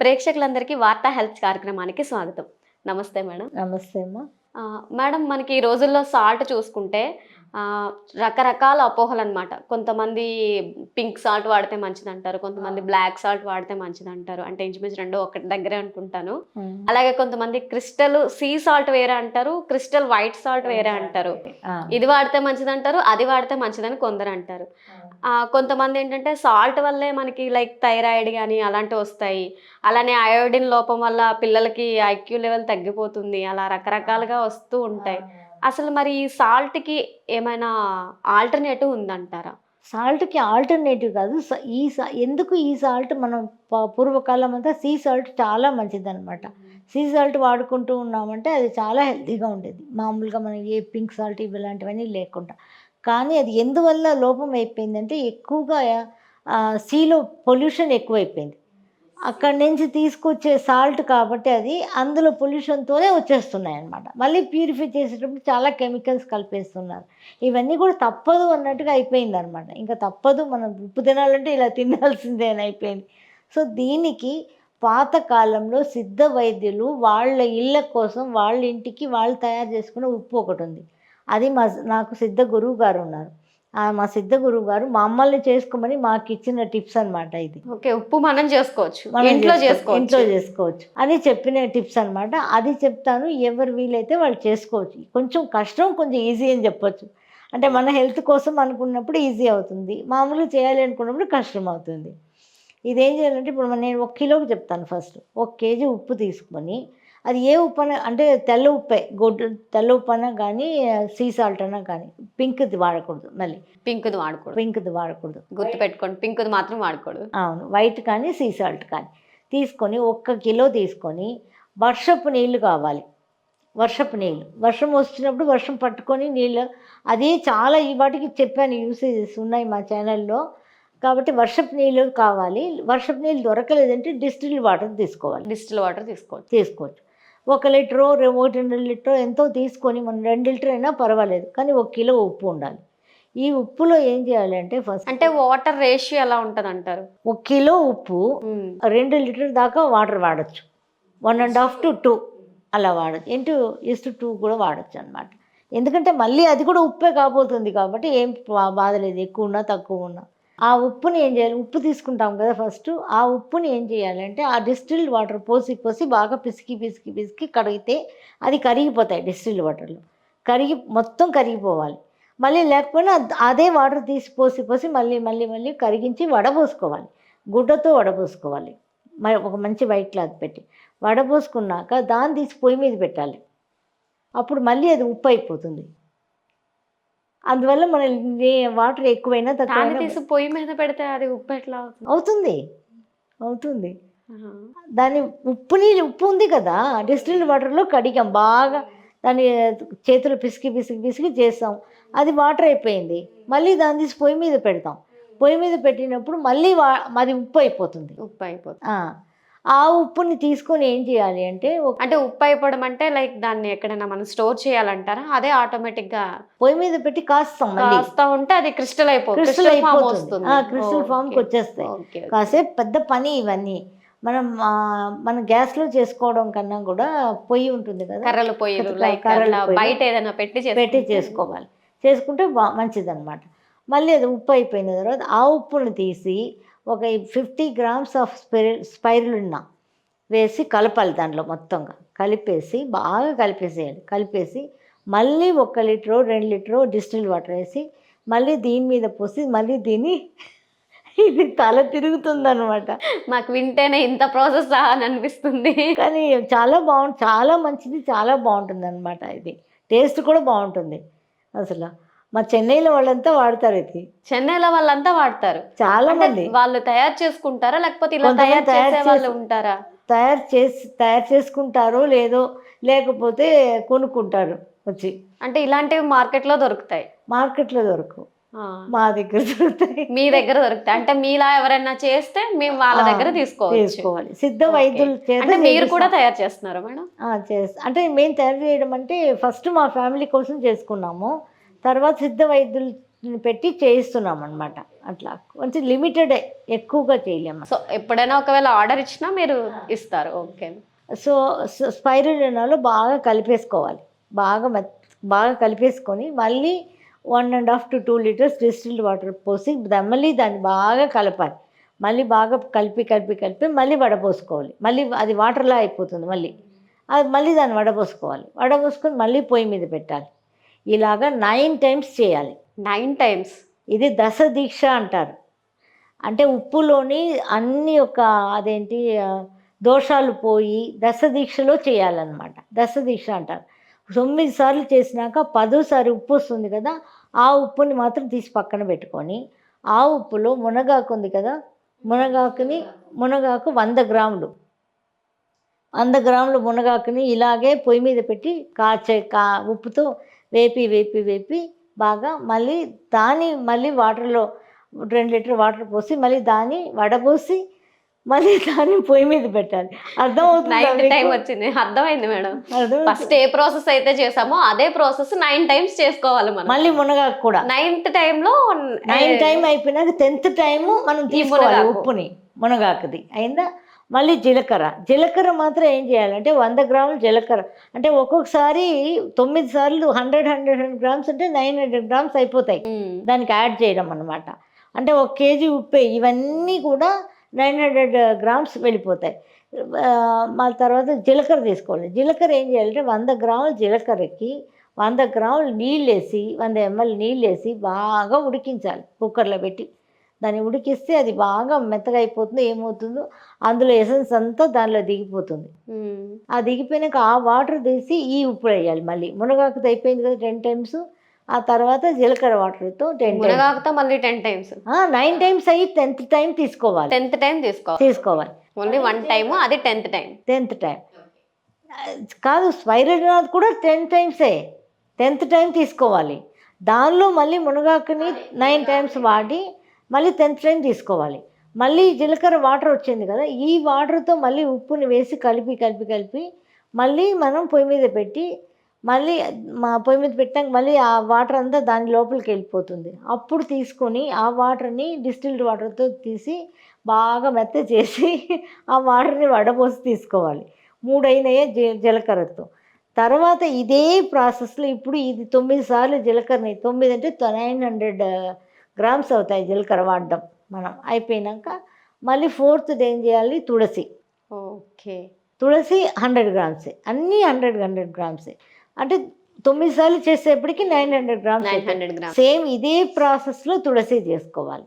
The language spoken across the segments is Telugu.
ప్రేక్షకులందరికీ వార్తా హెల్త్ కార్యక్రమానికి స్వాగతం. నమస్తే మేడం. నమస్తే అమ్మా. మేడం మనకి ఈ రోజుల్లో సాల్ట్ చూసుకుంటే రకరకాల అపోహలు అనమాట కొంతమంది పింక్ సాల్ట్ వాడితే మంచిది అంటారు కొంతమంది బ్లాక్ సాల్ట్ వాడితే మంచిది అంటారు అంటే ఇంచుమించు రెండు ఒకటి దగ్గరే అనుకుంటాను. అలాగే కొంతమంది క్రిస్టల్ సీ సాల్ట్ వేరే అంటారు క్రిస్టల్ వైట్ సాల్ట్ వేరే అంటారు. ఇది వాడితే మంచిది అంటారు అది వాడితే మంచిదని కొందరు అంటారు. ఆ, కొంతమంది ఏంటంటే సాల్ట్ వల్లే మనకి లైక్ థైరాయిడ్ కానీ అలాంటివి వస్తాయి. అలానే అయోడిన్ లోపం వల్ల పిల్లలకి ఐక్యూ లెవెల్ తగ్గిపోతుంది. అలా రకరకాలుగా వస్తూ ఉంటాయి. అసలు మరి సాల్ట్కి ఏమైనా ఆల్టర్నేటివ్ ఉందంటారా? సాల్ట్కి ఆల్టర్నేటివ్ కాదు. ఈ సా ఎందుకు ఈ సాల్ట్ మనం పూర్వకాలం అంతా సీ సాల్ట్ చాలా మంచిది అనమాట సీ సాల్ట్ వాడుకుంటూ ఉన్నామంటే అది చాలా హెల్తీగా ఉండేది. మామూలుగా మనం ఏ పింక్ సాల్ట్ ఇవి ఇలాంటివన్నీ లేకుండా. కానీ అది ఎందువల్ల లోపం అయిపోయిందంటే ఎక్కువగా సీలో పొల్యూషన్ ఎక్కువైపోయింది. అక్కడి నుంచి తీసుకొచ్చే సాల్ట్ కాబట్టి అది అందులో పొల్యూషన్తోనే వచ్చేస్తున్నాయి అనమాట మళ్ళీ ప్యూరిఫై చేసేటప్పుడు చాలా కెమికల్స్ కలిపేస్తున్నారు. ఇవన్నీ కూడా తప్పదు అన్నట్టుగా అయిపోయింది అనమాట ఇంకా తప్పదు మనం ఉప్పు తినాలంటే ఇలా తినాల్సిందే అని అయిపోయింది. సో దీనికి పాతకాలంలో సిద్ధ వైద్యులు వాళ్ళ ఇళ్ళ కోసం వాళ్ళ ఇంటికి వాళ్ళు తయారు చేసుకున్న ఉప్పు ఒకటి ఉంది. అది మా నాకు సిద్ధ గురువు గారు ఉన్నారు. మా సిద్ధ గురువు గారు మమ్మల్ని చేసుకోమని మాకు ఇచ్చిన టిప్స్ అన్నమాట ఇది. ఓకే ఉప్పు మనం చేసుకోవచ్చు. ఇంట్లో చేసుకో- చేసుకోవచ్చు. ఇంట్లో చేసుకోవచ్చు. అది చెప్పిన టిప్స్ అన్నమాట. అది చెప్తాను ఎవరు వీలైతే వాళ్ళు చేసుకోవచ్చు. కొంచెం కష్టం కొంచెం ఈజీ అని చెప్పొచ్చు. అంటే మన హెల్త్ కోసం అనుకున్నప్పుడు ఈజీ అవుతుంది. మామూలుగా చేయాలి అనుకున్నప్పుడు కష్టం అవుతుంది. ఇదేం చేయాలంటే ఇప్పుడు మన- నేను ఒక కిలోకి చెప్తాను ఫస్ట్. ఒక కేజీ ఉప్పు తీసుకొని అది ఏ ఉప్పు అన్నా అంటే తెల్ల ఉప్పే గొడ్డు తెల్ల ఉప్పు అన్నా కానీ సీ సాల్ట్ అన్నా కానీ పింక్ది వాడకూడదు మళ్ళీ. పింక్ది వాడకూడదు. పింక్ది వాడకూడదు. గుర్తు పెట్టుకోండి పింక్ది మాత్రం వాడకూడదు. అవును వైట్ కానీ సీ సాల్ట్ కానీ. తీసుకొని ఒక్క కిలో తీసుకొని వర్షపు నీళ్ళు కావాలి. వర్షపు నీళ్ళు వర్షం వచ్చినప్పుడు వర్షం పట్టుకొని నీళ్ళు అది చాలా ఈ వాటికి చెప్పాను యూసేజెస్ ఉన్నాయి మా ఛానల్లో. కాబట్టి వర్షపు నీళ్ళు కావాలి. వర్షపు నీళ్ళు దొరకలేదంటే డిస్టిల్ వాటర్ తీసుకోవాలి. డిస్టిల్ వాటర్ తీసుకోవచ్చు. తీసుకోవచ్చు. ఒక లీటరో ఒకటి రెండు లీటర్ ఎంతో తీసుకొని మనం రెండు లీటర్ అయినా పర్వాలేదు. కానీ ఒక కిలో ఉప్పు ఉండాలి. ఈ ఉప్పులో ఏం చేయాలి అంటే ఫస్ట్ అంటే వాటర్ రేషియో ఎలా ఉంటది అంటారు ఒక కిలో ఉప్పు రెండు లీటర్ దాకా వాటర్ వాడచ్చు. One and half to two అలా వాడచ్చు. ఇంటూ ఇస్ టూ కూడా వాడచ్చు అనమాట ఎందుకంటే మళ్ళీ అది కూడా ఉప్పే కాబోతుంది కాబట్టి ఏం బాధ లేదు ఎక్కువ ఉన్నా తక్కువ ఉన్నా. ఆ ఉప్పుని ఏం చేయాలి? ఉప్పు తీసుకుంటాం కదా ఫస్ట్. ఆ ఉప్పుని ఏం చేయాలంటే ఆ డిస్టిల్డ్ వాటర్ పోసి పోసి బాగా పిసికి పిసికి పిసికి కడిగితే అది కరిగిపోతాయి డిస్టిల్డ్ వాటర్లో. కరిగి మొత్తం కరిగిపోవాలి. మళ్ళీ లేకపోయినా అదే వాటర్ తీసి పోసి పోసి మళ్ళీ మళ్ళీ మళ్ళీ కరిగించి వడబోసుకోవాలి. గుడ్డతో వడబోసుకోవాలి. మరి ఒక మంచి వైట్ క్లాత్ పెట్టి. వడబోసుకున్నాక దాన్ని తీసి పొయ్యి మీద పెట్టాలి. అప్పుడు మళ్ళీ అది ఉప్పు అయిపోతుంది. అందువల్ల మన వాటర్ ఎక్కువైనా తీసి పొయ్యి మీద పెడితే అది ఉప్పు ఎట్లా అవుతుంది? అవుతుంది. అవుతుంది. దాని ఉప్పు నీళ్ళు ఉప్పు ఉంది కదా డిస్టిల్డ్ వాటర్లో కడిగాం. బాగా దాన్ని చేతులు పిసికి పిసికి పిసికి చేస్తాం. అది వాటర్ అయిపోయింది. మళ్ళీ దాన్ని తీసి పొయ్యి మీద పెడతాం. పొయ్యి మీద పెట్టినప్పుడు మళ్ళీ వా అది ఉప్పు అయిపోతుంది. ఉప్పు అయిపోతుంది. ఆ, ఉప్పుని తీసుకొని ఏం చేయాలి అంటే అంటే ఉప్పు అయిపోవడం అంటే లైక్ దాన్ని ఎక్కడైనా మనం స్టోర్ చేయాలంటారా? అదే ఆటోమేటిక్గా పొయ్యి మీద పెట్టి కాస్తాం కాస్తా ఉంటే అది క్రిస్టల్ అయిపోతుంది క్రిస్టల్ క్రిస్టల్ ఫామ్ అయిపోతుంది. Crystal okay. వచ్చేస్తాయి. కాసేపు పెద్ద పని ఇవన్నీ. మనం మనం గ్యాస్లో చేసుకోవడం కన్నా కూడా పొయ్యి ఉంటుంది కదా. కర్రల. అట్లా బయట ఏదైనా పెట్టి పెట్టి చేసుకోవాలి. చేసుకుంటే బా మంచిదన్నమాట. మళ్ళీ అది ఉప్పు అయిపోయిన తర్వాత ఆ ఉప్పుని తీసి ఒక ఫిఫ్టీ గ్రామ్స్ ఆఫ్ స్పైర్ స్పైరులున్నా వేసి కలపాలి దాంట్లో మొత్తంగా. కలిపేసి బాగా కలిపేసేయాలి కలిపేసి మళ్ళీ ఒక లీటరో రెండు లీటరో డిస్టిల్ వాటర్ వేసి మళ్ళీ దీని మీద పోసి మళ్ళీ దీన్ని ఇది తల తిరుగుతుందన్నమాట. మాకు వింటేనే ఇంత ప్రాసెస్ అని అనిపిస్తుంది. కానీ చాలా బాగుంది చాలా మంచిది చాలా బాగుంటుంది అనమాట ఇది. టేస్ట్ కూడా బాగుంటుంది. అసలు మా చెన్నైలో వాళ్ళంతా వాడతారు ఇది. చెన్నైలో వాళ్ళంతా వాడతారు. చాలా మంది. వాళ్ళు తయారు చేసుకుంటారా? లేకపోతే ఇలా తయారు చేసే వాళ్ళు ఉంటారా? తయారు చేసి తయారు చేసుకుంటారో లేదో లేకపోతే కొనుక్కుంటారు వచ్చి. అంటే ఇలాంటివి మార్కెట్లో దొరుకుతాయి. మార్కెట్లో దొరకవు. మా దగ్గర దొరుకుతాయి. మీ దగ్గర దొరుకుతాయి. అంటే మీలా ఎవరైనా చేస్తే మేము వాళ్ళ దగ్గర తీసుకోవాలి. సిద్ధ. వైద్యుల అంటే మీరు. కూడా తయారు చేస్తున్నారా మేడం? చేస్తా అంటే మేము తయారు చేయడం అంటే ఫస్ట్ మా ఫ్యామిలీ కోసం చేసుకున్నాము. తర్వాత సిద్ధ వైద్యుల పెట్టి చేయిస్తున్నాం అనమాట అట్లా. కొంచెం లిమిటెడ్ ఎక్కువగా చేయలేము. సో ఎప్పుడైనా ఒకవేళ ఆర్డర్ ఇచ్చినా మీరు ఇస్తారు. ఓకే. సో స్పైరులినాలో బాగా కలిపేసుకోవాలి. బాగా మెత్ బాగా కలిపేసుకొని మళ్ళీ one and half to two litres distilled water పోసి మళ్ళీ దాన్ని బాగా కలపాలి. మళ్ళీ బాగా కలిపి కలిపి కలిపి మళ్ళీ వడపోసుకోవాలి. మళ్ళీ అది వాటర్లా అయిపోతుంది మళ్ళీ. అది మళ్ళీ దాన్ని వడపోసుకోవాలి. వడపోసుకొని మళ్ళీ పొయ్యి మీద పెట్టాలి. ఇలాగా నైన్ టైమ్స్ చేయాలి. నైన్ టైమ్స్ ఇది దశ దీక్ష అంటారు. అంటే ఉప్పులోని అన్ని ఒక అదేంటి దోషాలు పోయి దశ దీక్షలో చేయాలన్నమాట. దశ దీక్ష అంటారు. తొమ్మిది సార్లు చేసినాక పదోసారి ఉప్పు వస్తుంది కదా ఆ ఉప్పుని మాత్రం తీసి పక్కన పెట్టుకొని ఆ ఉప్పులో మునగాకు ఉంది కదా మునగాకుని మునగాకు వంద గ్రాములు. వంద గ్రాములు మునగాకుని ఇలాగే పొయ్యి మీద పెట్టి కాచే కా ఉప్పుతో వేపి వేపి వేపి బాగా మళ్ళీ దాన్ని మళ్ళీ వాటర్లో రెండు లీటర్ వాటర్ పోసి మళ్ళీ దాన్ని వడపోసి మళ్ళీ దాన్ని పొయ్యి మీద పెట్టాలి. నైన్త్ అర్థమవుతుంది టైం వచ్చింది. అర్థమైంది మేడం. ఫస్ట్ ఏ ప్రాసెస్ అయితే చేసామో అదే ప్రాసెస్ నైన్ టైమ్స్ చేసుకోవాలి మనం. మళ్ళీ మునగాకు కూడా. నైన్త్ టైంలో నైన్ టైం అయిపోయినాక టెన్త్ టైము మనం తీసుకోవాలి. ఉప్పుని మునగాకుది. అయిందా? మళ్ళీ జీలకర్ర. జీలకర్ర మాత్రం ఏం చేయాలంటే వంద గ్రాములు జీలకర్ర. అంటే ఒక్కొక్కసారి తొమ్మిది సార్లు హండ్రెడ్ హండ్రెడ్ హండ్రెడ్ గ్రామ్స్ అంటే నైన్ హండ్రెడ్ గ్రామ్స్ అయిపోతాయి. దానికి యాడ్ చేయడం అనమాట అంటే ఒక కేజీ ఉప్పే ఇవన్నీ కూడా నైన్ హండ్రెడ్ గ్రామ్స్ వెళ్ళిపోతాయి. మళ్ళీ తర్వాత జీలకర్ర తీసుకోవాలి. జీలకర్ర ఏం చేయాలంటే వంద గ్రాముల జీలకర్రకి వంద గ్రాములు నీళ్ళు వేసి వంద ఎంఎల్ నీళ్ళు వేసి బాగా ఉడికించాలి. కుక్కర్లో పెట్టి. దాన్ని ఉడికిస్తే అది బాగా మెత్తగా అయిపోతుంది ఏమవుతుందో అందులో ఎసెన్స్ అంతా దానిలో దిగిపోతుంది. ఆ దిగిపోయినాక ఆ వాటర్ తీసి ఈ ఉప్పు వేయాలి మళ్ళీ. మునగాకు అయిపోయింది కదా టెన్ టైమ్స్ ఆ తర్వాత జీలకర్ర వాటర్తో టెన్ మునగాకుతో మళ్ళీ టెన్ టైమ్స్. నైన్ టైమ్స్ అయ్యి టెన్త్ టైం తీసుకోవాలి. టెన్త్ టైం తీసుకోవాలి. తీసుకోవాలి. ఓన్లీ వన్ టైం అది టెన్త్ టైం టెన్త్ టైం కాదు స్పైరల్నాథ్ కూడా టెన్ టైమ్సే. టెన్త్ టైం తీసుకోవాలి. దానిలో మళ్ళీ మునగాకుని నైన్ టైమ్స్ వాడి మళ్ళీ టెన్త్ టైం తీసుకోవాలి. మళ్ళీ జీలకర్ర వాటర్ వచ్చింది కదా ఈ వాటర్తో మళ్ళీ ఉప్పుని వేసి కలిపి కలిపి కలిపి మళ్ళీ మనం పొయ్యి మీద పెట్టి మళ్ళీ మా పొయ్యి మీద పెట్టాక మళ్ళీ ఆ వాటర్ అంతా దాని లోపలికి వెళ్ళిపోతుంది. అప్పుడు తీసుకొని ఆ వాటర్ని డిస్టిల్డ్ వాటర్తో తీసి బాగా మెత్త చేసి ఆ వాటర్ని వడపోసి తీసుకోవాలి. మూడైనయే జీ జీలకర్రతో. తర్వాత ఇదే ప్రాసెస్లో ఇప్పుడు ఇది తొమ్మిది సార్లు జీలకర్రని తొమ్మిది అంటే నైన్ హండ్రెడ్ గ్రామ్స్ అవుతాయి జీలకర్ర వాడడం మనం అయిపోయినాక మళ్ళీ ఫోర్త్ ఏం చేయాలి? తులసి. ఓకే. తులసి హండ్రెడ్ గ్రామ్సే. అన్నీ హండ్రెడ్ హండ్రెడ్ గ్రామ్సే. అంటే తొమ్మిది సార్లు చేసేప్పటికి nine hundred grams nine hundred grams. Same ఇదే ప్రాసెస్లో తులసి చేసుకోవాలి.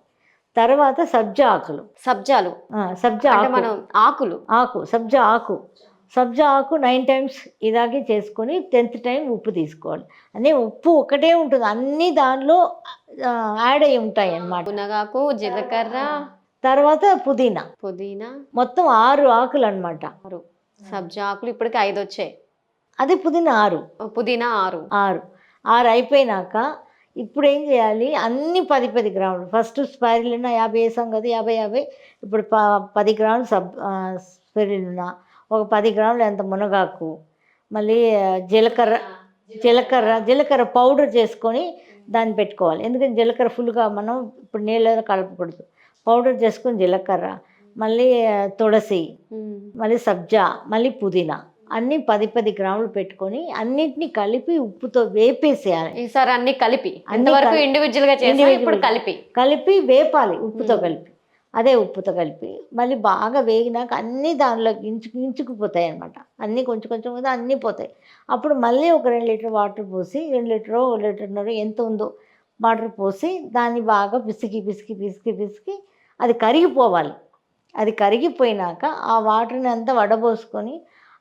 తర్వాత సబ్జా ఆకులు. సబ్జాలు. సబ్జా మనం ఆకులు. ఆకు సబ్జా ఆకు. సబ్జా ఆకు నైన్ టైమ్స్ ఇలాగే చేసుకొని టెన్త్ టైం ఉప్పు తీసుకోవాలి. అనే ఉప్పు ఒకటే ఉంటుంది. అన్నీ దానిలో యాడ్ అయి ఉంటాయి అన్నమాట. మునగాకు జీలకర్ర తర్వాత పుదీనా. పుదీనా. మొత్తం ఆరు ఆకులు అన్నమాట. ఆరు. సబ్జా ఆకులు ఇప్పటికి ఐదు వచ్చాయి. అదే పుదీనా ఆరు. పుదీనా ఆరు. ఆరు. ఆరు అయిపోయినాక ఇప్పుడు ఏం చేయాలి? అన్ని పది పది గ్రాములు. ఫస్ట్ స్పైరులినా యాభై వేసాం కదా యాభై యాభై. ఇప్పుడు ప పది గ్రాములు సబ్ స్పైరులినా. ఒక పది గ్రాములు ఎంత మునగాకు మళ్ళీ జీలకర్ర జీలకర్ర. జీలకర్ర పౌడర్ చేసుకొని దాన్ని పెట్టుకోవాలి. ఎందుకంటే జీలకర్ర ఫుల్గా మనం ఇప్పుడు నీళ్ళలో కలపకూడదు. పౌడర్ చేసుకొని జీలకర్ర మళ్ళీ తులసి. మళ్ళీ సబ్జా మళ్ళీ పుదీనా అన్నీ పది పది గ్రాములు పెట్టుకొని అన్నిటినీ కలిపి ఉప్పుతో వేపేసేయాలి. ఈసారి అన్ని కలిపి. అన్ని ఇంతవరకు కలిపి- ఇండివిజువల్గా చేసాం ఇప్పుడు. కలిపి. కలిపి వేపాలి ఉప్పుతో. కలిపి. అదే ఉప్పుతో కలిపి మళ్ళీ బాగా వేగినాక అన్నీ దానిలోకి ఇంచుకు ఇంచుకుపోతాయి అనమాట అన్నీ కొంచెం కొంచెం అన్నీ పోతాయి. అప్పుడు మళ్ళీ ఒక రెండు లీటర్ వాటర్ పోసి రెండు లీటర్ లీటర్న్నర ఎంత ఉందో వాటర్ పోసి దాన్ని బాగా పిసికి పిసికి పిసికి పిసికి అది కరిగిపోవాలి. అది కరిగిపోయినాక ఆ వాటర్ని అంతా వడబోసుకొని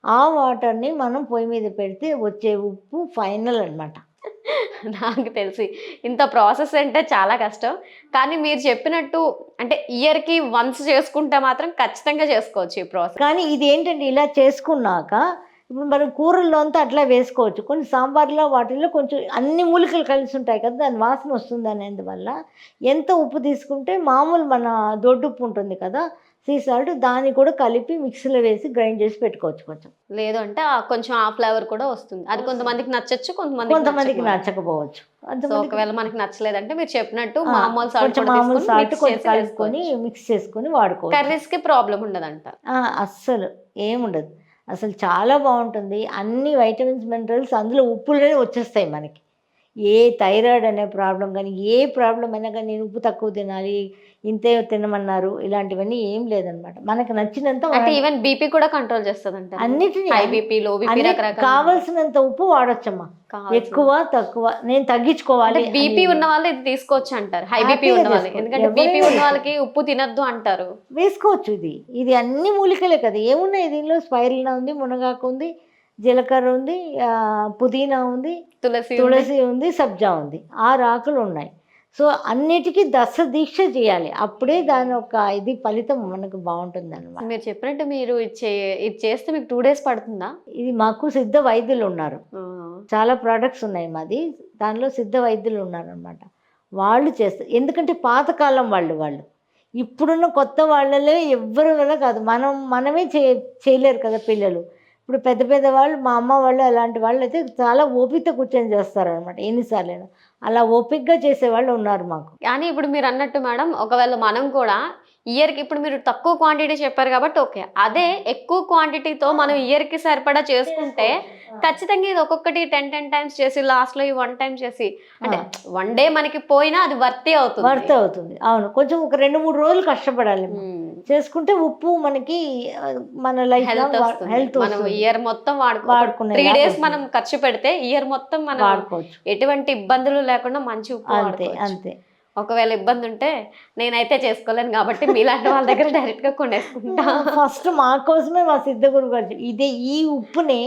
ఆ వాటర్ని మనం పొయ్యి మీద పెడితే వచ్చే ఉప్పు ఫైనల్ అనమాట నాకు తెలిసి. ఇంత ప్రాసెస్ అంటే చాలా కష్టం. కానీ మీరు చెప్పినట్టు అంటే ఇయర్కి వన్స్ చేసుకుంటే మాత్రం ఖచ్చితంగా చేసుకోవచ్చు ఈ ప్రాసెస్. కానీ ఇది ఏంటంటే ఇలా చేసుకున్నాక ఇప్పుడు మనం కూరల్లో అంతా అట్లా వేసుకోవచ్చు. కొన్ని సాంబార్లో వాటిల్లో కొంచెం అన్ని మూలికలు కలిసి ఉంటాయి కదా దాని వాసన వస్తుంది అనేందువల్ల ఎంత ఉప్పు తీసుకుంటే మామూలు మన దొడ్డుప్పు ఉంటుంది కదా సీ సాల్ట్ దాన్ని కూడా కలిపి మిక్సీలో వేసి గ్రైండ్ చేసి పెట్టుకోవచ్చు కొంచెం. లేదు అంటే కొంచెం ఆ ఫ్లేవర్ కూడా వస్తుంది. అది కొంతమందికి నచ్చచ్చు కొంతమందికి కొంతమందికి నచ్చకపోవచ్చు. ఒకవేళ మనకి నచ్చలేదంటే మీరు చెప్పినట్టు మామూలు సాల్ట్ మామూలు సాల్ట్ కలుపుకొని మిక్స్ చేసుకొని వాడుకోవచ్చు. కర్రీస్కి ప్రాబ్లం ఉండదంట. అస్సలు ఏముండదు అసలు చాలా బాగుంటుంది. అన్ని వైటమిన్స్ మినరల్స్ అందులో ఉప్పులనే వచ్చేస్తాయి మనకి. ఏ థైరాయిడ్ అనే ప్రాబ్లం కానీ ఏ ప్రాబ్లం అయినా కానీ నేను ఉప్పు తక్కువ తినాలి ఇంతే తినమన్నారు ఇలాంటివన్నీ ఏం లేదనమాట. మనకు నచ్చినంత అంటే ఈవెన్ బీపీ కూడా కంట్రోల్ చేస్తుంది అన్నిటిని హై బీపీ లో బీపీ కావలసినంత ఉప్పు వాడొచ్చమ్మా. ఎక్కువ తక్కువ. నేను తగ్గించుకోవాలి బీపీ ఉన్న వాళ్ళు ఇది తీసుకోవచ్చు అంటారు. హై బీపీ ఉన్న వాళ్ళు. ఎందుకంటే బీపీ ఉన్న వాళ్ళకి ఉప్పు తినద్దు అంటారు. వేసుకోవచ్చు ఇది. ఇది అన్ని మూలికలే కదా. ఏమున్నాయి దీనిలో? స్పైరులినా ఉంది మునగాకు ఉంది జీలకర్ర ఉంది పుదీనా ఉంది తులసి. తులసి ఉంది సబ్జా ఉంది. ఆరు ఆకులు ఉన్నాయి. సో అన్నిటికీ దశ దీక్ష చేయాలి. అప్పుడే దాని యొక్క ఇది ఫలితం మనకు బాగుంటుంది అనమాట మీరు చెప్పినట్టు మీరు ఇది చేస్తే మీకు టూ డేస్ పడుతుందా? ఇది మాకు సిద్ధ వైద్యులు ఉన్నారు. చాలా ప్రోడక్ట్స్ ఉన్నాయి మాది. దానిలో సిద్ధ వైద్యులు ఉన్నారనమాట వాళ్ళు చేస్తారు ఎందుకంటే పాతకాలం వాళ్ళు వాళ్ళు. ఇప్పుడున్న కొత్త వాళ్ళలో ఎవ్వరు వల్ల కాదు. మనం మనమే చే చేయలేరు కదా పిల్లలు. ఇప్పుడు పెద్ద పెద్ద వాళ్ళు మా అమ్మ వాళ్ళు అలాంటి వాళ్ళు అయితే చాలా ఓపికతో కూర్చొని చేస్తారనమాట ఎన్నిసార్లు అలా ఓపికగా చేసేవాళ్ళు ఉన్నారు మాకు. కానీ ఇప్పుడు మీరు అన్నట్టు మేడం ఒకవేళ మనం కూడా ఇయర్కి ఇప్పుడు మీరు తక్కువ క్వాంటిటీ చెప్పారు కాబట్టి ఓకే. అదే ఎక్కువ క్వాంటిటీతో మనం ఇయర్కి సరిపడా చేసుకుంటే ఖచ్చితంగా ఇది ఒక్కొక్కటి టెన్ టెన్ టైమ్స్ చేసి లాస్ట్లో ఈ వన్ టైం చేసి అంటే వన్ డే మనకి పోయినా అది వర్తీ అవుతుంది. వర్త్ అవుతుంది. అవును. కొంచెం ఒక రెండు మూడు రోజులు కష్టపడాలి చేసుకుంటే ఉప్పు మనకి మన లైఫ్ హెల్త్ మనం ఇయర్ మొత్తం వాడుకో వాడుకునే త్రీ డేస్. మనం ఖర్చు పెడితే ఇయర్ మొత్తం మనం వాడుకోవచ్చు. ఎటువంటి ఇబ్బందులు లేకుండా మంచి ఉప్పు అంతే అంతే. ఒకవేళ ఇబ్బంది ఉంటే నేనైతే చేసుకోలేను కాబట్టి మీలాంటి వాళ్ళ దగ్గర డైరెక్ట్గా కొనేసుకుంటా. ఫస్ట్ మా కోసమే మా సిద్ధ గురువు గారు ఇదే ఈ ఉప్పునే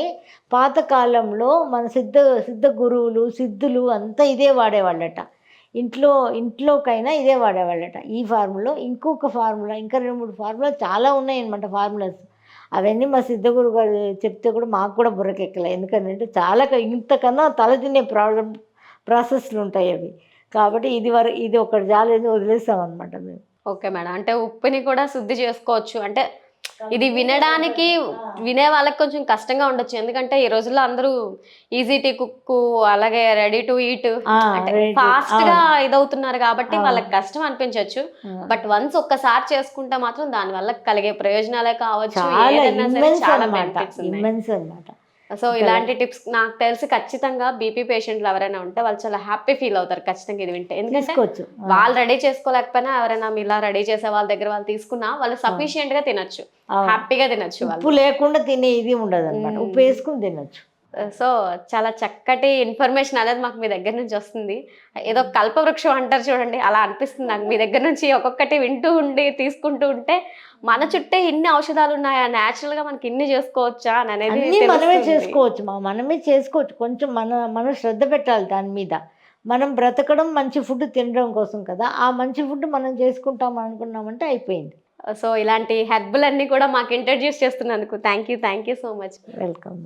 పాతకాలంలో మన సిద్ధ సిద్ధ గురువులు సిద్ధులు అంతా ఇదే వాడేవాళ్ళట. ఇంట్లో ఇంట్లోకైనా ఇదే వాడేవాళ్ళట. ఈ ఫార్ములో ఇంకొక ఫార్ములా ఇంకా రెండు మూడు ఫార్ములా చాలా ఉన్నాయన్నమాట ఫార్ములాస్. అవన్నీ మా సిద్ధ గురువు గారు చెప్తే కూడా మాకు కూడా బుర్రకెక్కలే. ఎందుకంటే చాలా ఇంతకన్నా తల తినే ప్రాబ్లం ప్రాసెస్లు ఉంటాయి అవి. కాబట్టి ఇది వరకు ఇది ఒకటి జాలేదు వదిలేసాం అనమాట మేము. Okay madam. అంటే ఉప్పుని కూడా శుద్ధి చేసుకోవచ్చు. అంటే ఇది వినడానికి వినే వాళ్ళకి కొంచెం కష్టంగా ఉండొచ్చు. ఎందుకంటే ఈ రోజుల్లో అందరూ ఈజీ టీ కుక్ అలాగే రెడీ టు ఈట్ ఫాస్ట్గా ఇదవుతున్నారు కాబట్టి. వాళ్ళకి కష్టం అనిపించవచ్చు. బట్ వన్స్ ఒక్కసారి చేసుకుంటే మాత్రం దాని వల్ల కలిగే ప్రయోజనాలే కావచ్చు. చాలా ఏదైనా సరే చాలా బెనిఫిట్స్ ఉన్నాయి. సో ఇలాంటి టిప్స్ నాకు తెలిసి ఖచ్చితంగా బీపీ పేషెంట్లు ఎవరైనా ఉంటే వాళ్ళు చాలా హ్యాపీ ఫీల్ అవుతారు ఖచ్చితంగా ఇది వింటే. ఎందుకంటే వాళ్ళు రెడీ చేసుకోలేకపోయినా ఎవరైనా ఇలా రెడీ చేసే వాళ్ళ దగ్గర వాళ్ళు తీసుకున్నా వాళ్ళు సఫిషియెంట్గా తినొచ్చు. హ్యాపీగా తినొచ్చు ఉప్పు లేకుండా తినే ఇది ఉండదు అనమాట. ఉప్పు వేసుకుని తినొచ్చు. సో చాలా చక్కటి ఇన్ఫర్మేషన్ అనేది మాకు మీ దగ్గర నుంచి వస్తుంది. ఏదో కల్పవృక్షం అంటారు చూడండి అలా అనిపిస్తుంది నాకు. మీ దగ్గర నుంచి ఒక్కొక్కటి వింటూ ఉండి తీసుకుంటూ ఉంటే మన చుట్టే ఇన్ని ఔషధాలు ఉన్నాయా? న్యాచురల్గా మనకి ఇన్ని చేసుకోవచ్చా? అని అనేది మనమే. చేసుకోవచ్చు మా మనమే చేసుకోవచ్చు. కొంచెం మన మనం శ్రద్ధ పెట్టాలి దాని మీద. మనం బ్రతకడం మంచి ఫుడ్ తినడం కోసం కదా. ఆ మంచి ఫుడ్ మనం చేసుకుంటాం అనుకున్నామంటే అయిపోయింది. సో ఇలాంటి హెర్బల్ అన్ని కూడా మాకు ఇంట్రడ్యూస్ చేస్తున్నందుకు thank you thank you so much. Welcome.